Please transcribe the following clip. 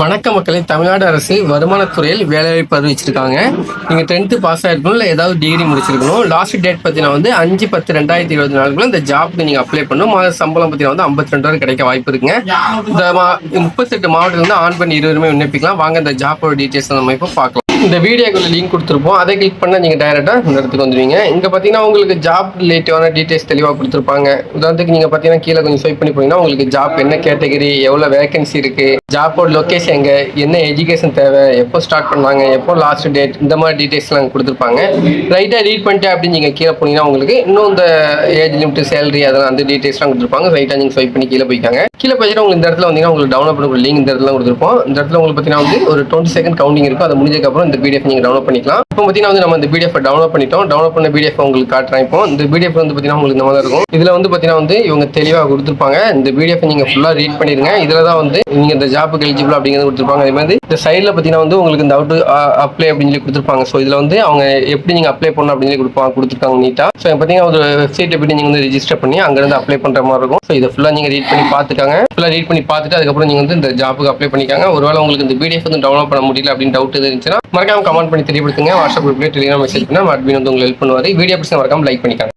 வணக்க மக்களை தமிழ்நாடு அரசு வருமானத்துறையில் வேலைவாய்ப்பு அறிவிச்சிருக்காங்க. நீங்கள் டென்த்து பாஸ் ஆகிருக்கணும் இல்லை ஏதாவது டிகிரி முடிச்சிருக்கணும். லாஸ்ட் டேட் பார்த்தீங்கன்னா வந்து அஞ்சு பத்து ரெண்டாயிரத்தி இருபத்தி நாலுக்குள்ள இந்த ஜாப்க்கு நீங்கள் அப்ளை பண்ணணும். மாத சம்பளம் பார்த்தீங்கன்னா வந்து ஐம்பத்தி ரெண்டு கிடைக்க வாய்ப்பு இருக்குங்க. இந்த மா முப்பத்தெட்டு மாவட்டத்தில் வந்து ஆன் பண்ணி இருபதுமே விண்ணப்பிக்கலாம். வாங்க இந்த ஜாப்போட டீட்டெயில்ஸ் நம்ம இப்போ பார்க்கலாம். இந்த வீடியோக்குள்ள லிங்க் கொடுத்துருப்போம். அதை கிளிக் பண்ணால் நீங்கள் டைரெக்டாக இந்த இடத்துக்கு வந்துடுவீங்க இங்கே பார்த்தீங்கன்னா உங்களுக்கு ஜாப் ரிலேட்டிவான டீட்டெயில்ஸ் தெளிவாக கொடுத்துருப்பாங்க. உதாரணத்துக்கு நீங்கள் பார்த்தீங்கன்னா கீழே கொஞ்சம் ஸ்வைப் பண்ணி போனீங்கன்னா உங்களுக்கு ஜாப் என்ன கேட்டகரி எவ்வளோ வேகன்சி இருக்குது ஜாப்போட லொக்கேஷன் எங்கே என்ன எஜுகேஷன் தேவை எப்போ ஸ்டார்ட் பண்ணாங்க எப்போ லாஸ்ட் டேட் இந்த மாதிரி டீட்டெயில்ஸ்லாம் கொடுத்துருப்பாங்க. ரைட்டாக ரீட் பண்ணிட்டு அப்படின்னு நீங்கள் கீழே போனீங்கன்னா உங்களுக்கு இன்னும் இந்த ஏஜ் லிமிட் சேலரி அதெல்லாம் அந்த டீட்டெயில்ஸ்லாம் கொடுத்துருப்பாங்க. ரைட்டாக நீங்கள் ஸ்வைப் பண்ணி கீழே போய்க்காங்க. கீழே போயிட்டு உங்களுக்கு இந்த இடத்துல வந்தீங்கன்னா உங்களுக்கு டவுன்லோட் பண்ணக்கூடிய லிங்க் இந்த இடத்துல கொடுத்துருப்போம். இந்த இடத்துல உங்களுக்கு பார்த்தீங்கன்னா வந்து ஒரு டுவெண்ட்டி செகண்ட் கவுண்டிங் இருக்கும். அது முடிஞ்சதுக்கப்புறம் இந்த பிடிஎஃப் நீங்கள் டவுன்லோட் பண்ணிக்கலாம். இப்போ பார்த்தீங்கன்னா வந்து நம்ம இந்த பிடிஎஃப் டவுன்லோட் பண்ணிட்டோம். டவுன்லோட் பண்ண பிடிஎஃப் உங்களுக்கு காட்டுறேன் இப்போ. இந்த பிடிஎஃப் வந்து பார்த்தீங்கன்னா உங்களுக்கு இந்த மாதிரி இருக்கும். இதில் வந்து பார்த்தீங்கன்னா வந்து இவங்க தெளிவாக கொடுத்துருப்பாங்க. இந்த பிடிஎஃப் நீங்கள் ஃபுல்லாக ரீட் பண்ணிடுங்க இதில் தான் வந்து நீங்கள் இந்த ஜாப்புக்கு எலிஜிபிள் அப்படிங்கிறது கொடுத்துருப்பாங்க. அதே மாதிரி இந்த சைடில் பார்த்தீங்கன்னா வந்து உங்களுக்கு இந்த அவுட் அப்ளை uh, அப்படின்னு சொல்லி கொடுத்துருப்பாங்க. ஸோ இதில் வந்து அவங்க எப்படி நீங்கள் அப்ளை பண்ணணும் அப்படின்னு சொல்லி கொடுப்பாங்க கொடுத்துருக்காங்க நீட்டாக ஸோ பார்த்தீங்கன்னா ஒரு வெப்சைட்டில் போய் நீங்கள் வந்து ரிஜிஸ்டர் பண்ணி அங்கேருந்து அப்ளை பண்ணுற மாதிரி இருக்கும். ஸோ இதை ஃபுல்லாக நீங்கள் ரீட் பண்ணி பார்த்துக்காங்க. ஃபுல்லாக ரீட் பண்ணி பார்த்துட்டு அதுக்கப்புறம் நீங்கள் வந்து இந்த ஜாப்புக்கு அப்ளை பண்ணிக்காங்க. ஒருவேளை உங்களுக்கு இந்த பிடிஎஃப் வந்து டவுன்லோட் பண்ண முடியல அப்படின்னு டவுட் இருந்துச்சுன்னா மறக்காம கமெண்ட் பண்ணி தெரியப்படுத்துங்க. வாட்ஸ்அப் குரூப்லேயே டெலிகிராம் மெசேஜ் பண்ணால் அட்மின் வந்து உங்களுக்கு ஹெல்ப் பண்ணுவார். வீடியோ பிடிச்சி மறக்காம லைக் பண்ணிக்காங்க.